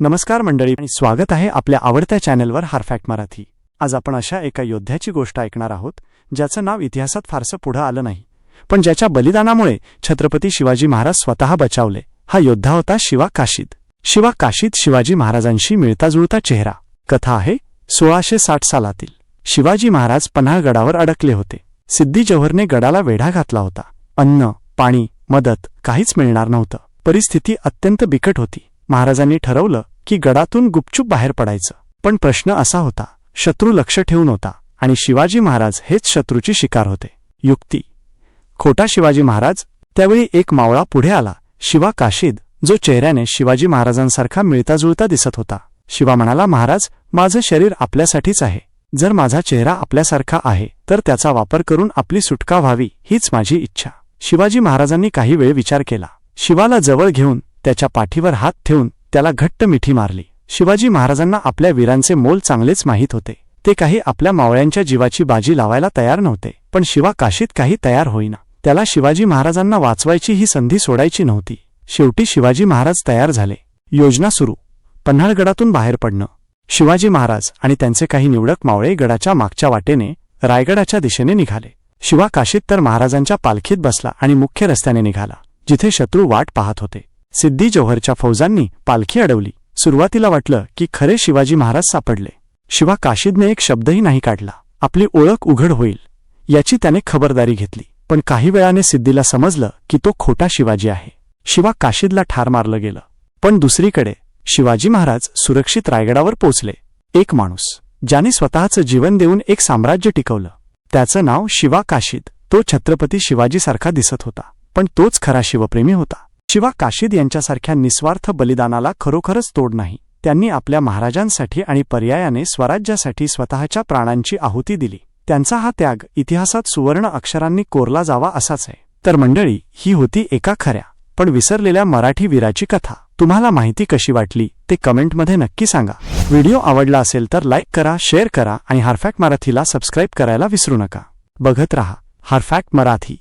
नमस्कार मंडळी आणि स्वागत आहे आपल्या आवडत्या चॅनेलवर हारफॅक्ट मराठी. आज आपण अशा एका योद्ध्याची गोष्ट ऐकणार आहोत ज्याचं नाव इतिहासात फारसं पुढं आलं नाही. पण ज्याच्या बलिदानामुळे छत्रपती शिवाजी महाराज स्वतः बचावले हा योद्धा होता शिवा काशीद. शिवा काशीद शिवाजी महाराजांशी मिळता जुळता चेहरा. कथा आहे सोळाशे साठ सालातील. शिवाजी महाराज पन्हाळगडावर अडकले होते. सिद्धी जव्हरने गडाला वेढा घातला होता. अन्न पाणी मदत काहीच मिळणार नव्हतं. परिस्थिती अत्यंत बिकट होती. महाराजांनी ठरवलं की गडातून गुपचूप बाहेर पडायचं. पण प्रश्न असा होता शत्रू लक्ष ठेवून होता आणि शिवाजी महाराज हेच शत्रूची शिकार होते. युक्ती. खोटा शिवाजी महाराज त्यावेळी एक मावळा पुढे आला शिवा काशीद जो चेहऱ्याने शिवाजी महाराजांसारखा मिळताजुळता दिसत होता. शिवा म्हणाला महाराज माझं शरीर आपल्यासाठीच आहे. जर माझा चेहरा आपल्यासारखा आहे तर त्याचा वापर करून आपली सुटका व्हावी हीच माझी इच्छा. शिवाजी महाराजांनी काही वेळ विचार केला. शिवाला जवळ घेऊन त्याच्या पाठीवर हात ठेवून त्याला घट्ट मिठी मारली. शिवाजी महाराजांना आपल्या वीरांचे मोल चांगलेच माहीत होते. ते काही आपल्या मावळ्यांच्या जीवाची बाजी लावायला तयार नव्हते पण शिवा काशीत काही तयार होईना. त्याला शिवाजी महाराजांना वाचवायची ही संधी सोडायची नव्हती. शेवटी शिवाजी महाराज तयार झाले. योजना सुरू. पन्हाळगडातून बाहेर पडणं. शिवाजी महाराज आणि त्यांचे काही निवडक मावळे गडाच्या मागच्या वाटेने रायगडाच्या दिशेने निघाले. शिवा काशीत तर महाराजांच्या पालखीत बसला आणि मुख्य रस्त्याने निघाला जिथे शत्रू वाट पाहत होते. सिद्धी जोहरच्या फौजांनी पालखी अडवली. सुरुवातीला वाटलं की खरे शिवाजी महाराज सापडले. शिवा काशीदने एक शब्दही नाही काढला. आपली ओळख उघड होईल याची त्याने खबरदारी घेतली. पण काही वेळाने सिद्धीला समजलं की तो खोटा शिवाजी आहे. शिवा काशीदला ठार मारलं गेलं. पण दुसरीकडे शिवाजी महाराज सुरक्षित रायगडावर पोचले एक माणूस ज्याने स्वतःचं जीवन देऊन एक साम्राज्य टिकवलं. त्याचं नाव शिवा काशीद. तो छत्रपती शिवाजीसारखा दिसत होता पण तोच खरा शिवप्रेमी होता. शिवा काशीद यांच्यासारख्या निस्वार्थ बलिदानाला खरोखरच तोड नाही. त्यांनी आपल्या महाराजांसाठी आणि पर्यायाने स्वराज्यासाठी स्वतःच्या प्राणांची आहुती दिली. त्यांचा हा त्याग इतिहासात सुवर्ण अक्षरांनी कोरला जावा असाच आहे. तर मंडळी ही होती एका खऱ्या पण विसरलेल्या मराठी वीराची कथा. तुम्हाला माहिती कशी वाटली ते कमेंटमध्ये नक्की सांगा. व्हिडिओ आवडला असेल तर लाईक करा शेअर करा आणि हारफॅक्ट मराठीला सबस्क्राईब करायला विसरू नका. बघत रहा हारफॅक्ट मराठी.